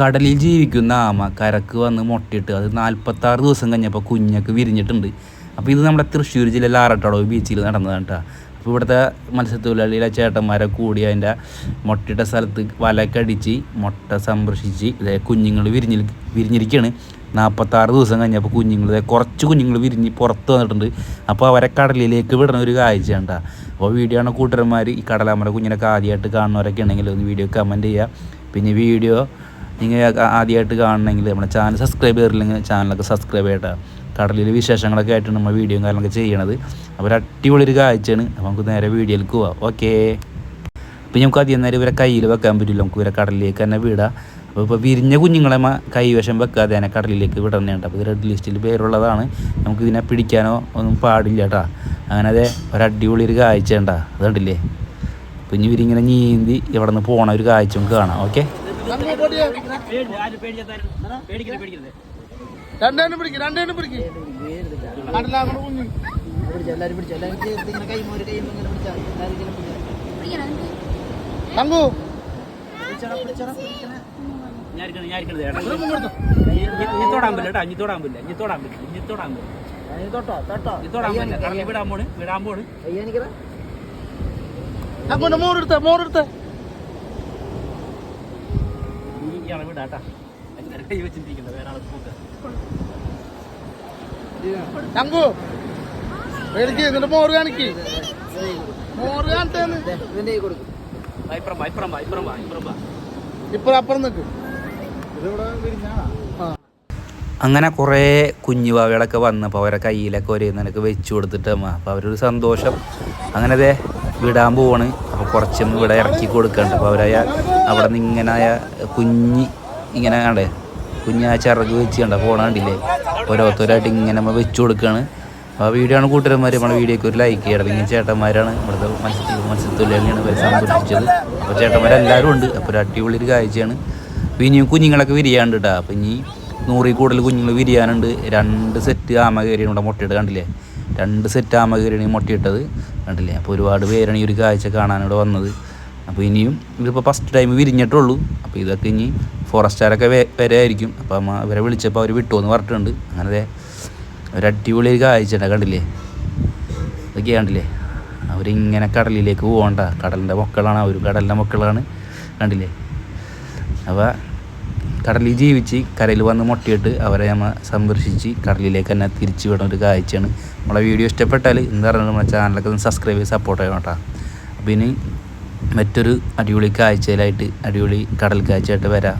കടലിൽ ജീവിക്കുന്ന ആമ കരക്ക് വന്ന് മുട്ടിട്ട് അത് നാൽപ്പത്താറ് ദിവസം കഴിഞ്ഞപ്പോൾ കുഞ്ഞൊക്കെ വിരിഞ്ഞിട്ടുണ്ട്. അപ്പോൾ ഇത് നമ്മുടെ തൃശ്ശൂർ ജില്ലയിലെ ആറട്ടടവ് ബീച്ചിൽ നടന്നതാണ് കേട്ടോ. അപ്പോൾ ഇവിടുത്തെ മത്സ്യത്തൊഴിലാളിയിലെ ചേട്ടന്മാരെ കൂടി അതിന്റെ മുട്ടയിട്ട സ്ഥലത്ത് വലയൊക്കെ അടിച്ച് മുട്ട സംരക്ഷിച്ച് ഇതേ കുഞ്ഞുങ്ങൾ വിരിഞ്ഞി വിരിഞ്ഞിരിക്കുകയാണ്. നാൽപ്പത്താറ് ദിവസം കഴിഞ്ഞപ്പോൾ കുഞ്ഞുങ്ങൾ കുറച്ച് കുഞ്ഞുങ്ങൾ വിരിഞ്ഞ് പുറത്ത് വന്നിട്ടുണ്ട്. അപ്പോൾ അവരെ കടലിലേക്ക് വിടണ ഒരു കാഴ്ചയാണ് കേട്ടോ. അപ്പോൾ വീഡിയോ ആണ് ഈ കടലാമര കുഞ്ഞിനൊക്കെ ആദ്യമായിട്ട് കാണുന്നവരൊക്കെ ഉണ്ടെങ്കിൽ ഒന്ന് വീഡിയോ കമന്റ് ചെയ്യുക. പിന്നെ വീഡിയോ നിങ്ങൾ ആദ്യമായിട്ട് കാണണമെങ്കിൽ നമ്മുടെ ചാനൽ സബ്സ്ക്രൈബ് ചെയ്തില്ലെങ്കിൽ ചാനലൊക്കെ സബ്സ്ക്രൈബ് ചെയ്യട്ടെ. കടലിൽ വിശേഷങ്ങളൊക്കെ ആയിട്ട് നമ്മൾ വീഡിയോ കാര്യങ്ങളൊക്കെ ചെയ്യണത്. അപ്പോൾ ഒരു അടിപൊളി ഒരു കാഴ്ചയാണ്. അപ്പോൾ നമുക്ക് നേരെ വീഡിയോയിലേക്ക് പോവാം. ഓക്കേ. പിന്നെ നമുക്ക് അധികം നേരം ഇവരെ കയ്യിൽ വെക്കാൻ പറ്റില്ല. നമുക്ക് ഇവരെ കടലിലേക്ക് തന്നെ വിടാം. അപ്പോൾ ഇപ്പോൾ വിരിഞ്ഞ കുഞ്ഞുങ്ങളെ കൈവശം വെക്കാതെ തന്നെ കടലിലേക്ക് വിടണേണ്ട അപ്പോൾ ഇത് റെഡ് ലിസ്റ്റിൽ പേരുള്ളതാണ്. നമുക്ക് ഇതിനെ പിടിക്കാനോ ഒന്നും പാടില്ല കേട്ടോ. അങ്ങനെ അതെ ഒരു അടിപൊളി ഒരു കാഴ്ച ഉണ്ടാ അത് കണ്ടില്ലേ? അപ്പോൾ ഇനി ഇവരിങ്ങനെ നീന്തി ഇവിടെ നിന്ന് പോണ ഒരു കാഴ്ച നമുക്ക് കാണാം. ഓക്കെ. രണ്ടേനും പിടിക്ക് രണ്ടേനും പിടിക്ക് കടലാമണ കുഞ്ഞ് പറ്റില്ല പറ്റില്ല പറ്റില്ല വിടാൻ പോണ് വിടാൻ പോണ് തങ്കുന്റെ മോറെടുത്ത മോറെടുത്ത. ഈ വീട് എല്ലാവരും കൈ വെച്ചിരിക്കുന്നത് വേറെ ആളെ പോക്ക് തങ്കു മേടിക്ക് എന്നിട്ട് മോറ് കാണിക്ക്. മോറ് കാണിച്ചേന്ന് ഇപ്പുറം വാ, ഇപ്പുറം വാ, ഇപ്പുറം വാ, ഇപ്പുറം വാ. ഇപ്പൊ അപ്പുറം നിക്ക് അങ്ങനെ കുറേ കുഞ്ഞുവാവികളൊക്കെ വന്നപ്പോൾ അവരെ കയ്യിലൊക്കെ ഒരേ നിനക്ക് വെച്ചു കൊടുത്തിട്ട് അമ്മ. അപ്പോൾ അവരൊരു സന്തോഷം. അങ്ങനെ അതെ വിടാൻ പോവാണ്. അപ്പോൾ കുറച്ചൊന്നും ഇവിടെ ഇറക്കി കൊടുക്കണ്ട. അപ്പോൾ അവരായ അവിടെ നിന്ന് ഇങ്ങനെ ആയ കുഞ്ഞി ഇങ്ങനെ കണ്ടേ? കുഞ്ഞ് ആ ചിറക് വെച്ച് കണ്ട? കണ്ടില്ലേ? ഓരോരുത്തരായിട്ട് ഇങ്ങനെ നമ്മൾ വെച്ച് കൊടുക്കുകയാണ് ആ വീഡിയോ ആണ് കൂട്ടുകാരന്മാർ നമ്മുടെ വീഡിയോക്ക് ഒരു ലൈക്ക് ചെയ്യണം. പിന്നെ ചേട്ടന്മാരാണ് ഇവിടുത്തെ മത്സ്യത്തിൽ മത്സ്യത്തൊഴിലാളിയാണ് ഇവരെ സന്തോഷിച്ചത് അപ്പോൾ ചേട്ടന്മാരെല്ലാവരും ഉണ്ട്. അപ്പോൾ ഒരു അടിപൊളി ഒരു കാഴ്ചയാണ്. അപ്പോൾ ഇനിയും കുഞ്ഞുങ്ങളൊക്കെ വിരിയാണ്ട് കേട്ടോ അപ്പോൾ ഇനി നൂറിൽ കൂടുതൽ കുഞ്ഞുങ്ങൾ വിരിയാനുണ്ട്. രണ്ട് സെറ്റ് ആമ കയറിയാണ് ഇവിടെ മുട്ടയിട്ട് കണ്ടില്ലേ? രണ്ട് സെറ്റ് ആമ കയറിയാണ് ഈ മുട്ടയിട്ടത് കണ്ടില്ലേ? അപ്പോൾ ഒരുപാട് പേരാണ് ഈ ഒരു കാഴ്ച കാണാനിവിടെ വന്നത്. അപ്പോൾ ഇനിയും ഇതിപ്പോൾ ഫസ്റ്റ് ടൈം വിരിഞ്ഞിട്ടുള്ളൂ. അപ്പോൾ ഇതൊക്കെ ഇനി ഫോറസ്റ്റുകാരൊക്കെ വരെ ആയിരിക്കും അപ്പോൾ അമ്മ ഇവരെ വിളിച്ചപ്പോൾ അവർ വിട്ടുമെന്ന് പറഞ്ഞിട്ടുണ്ട്. അങ്ങനെ ഒരു അടിപൊളി ഒരു കാഴ്ച കണ്ടില്ലേ? ഇതൊക്കെ കണ്ടില്ലേ? അവരിങ്ങനെ കടലിലേക്ക് പോകണ്ട. കടലിന്റെ മക്കളാണ്. അവർ കടലിന്റെ മക്കളാണ്. കണ്ടില്ലേ? അപ്പോൾ കടലിൽ ജീവിച്ച് കരയിൽ വന്ന് മുട്ടയിട്ട് അവരെ നമ്മൾ സംരക്ഷിച്ച് കടലിലേക്ക് തന്നെ തിരിച്ചു വിടുന്ന ഒരു കാഴ്ചയാണ്. നമ്മളെ വീഡിയോ ഇഷ്ടപ്പെട്ടാൽ എന്താ പറയുക നമ്മുടെ ചാനലൊക്കെ സബ്സ്ക്രൈബ് ചെയ്ത് സപ്പോർട്ട് ചെയ്യണം കേട്ടോ. അപ്പോൾ ഇനി മറ്റൊരു അടിപൊളി കാഴ്ചയിലായിട്ട് അടിപൊളി കടൽ കാഴ്ചയായിട്ട് വരാം.